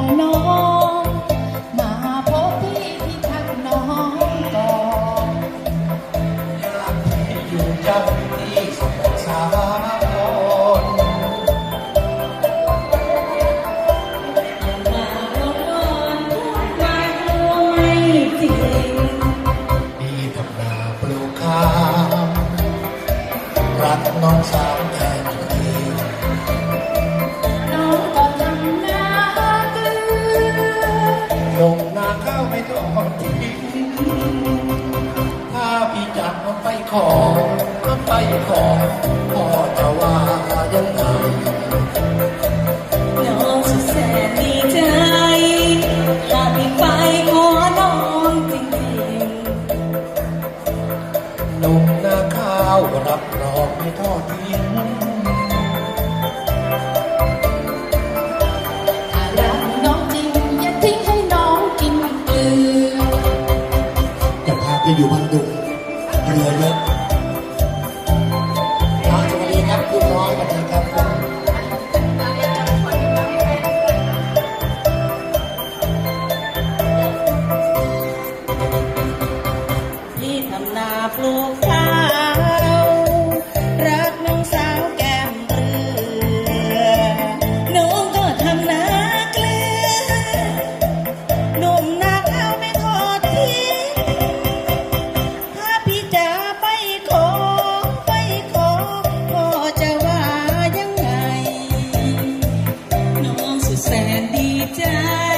ของน้อง มาพบพี่ที่ทักน้องก่อนอยู่เจ้าที่สมุทรสาครมาร้องวอนพูดมากลัวไม่จริงมีทำนาปลูกข้าวรักน้องสาว ไม่ทอดทิ้งถ้าพี่จักมันไปขอมันไปขอพ่อจะว่ายังไงน้องสุดแสนดีใจถ้าพี่ไปขอน้องจริงๆนมหน้าข้าวรับรองไม่ทอดทิ้ง เรือรับสวัครับคุณน้องสวัสดีครับที่ทำนาปลูกข้า sandy time.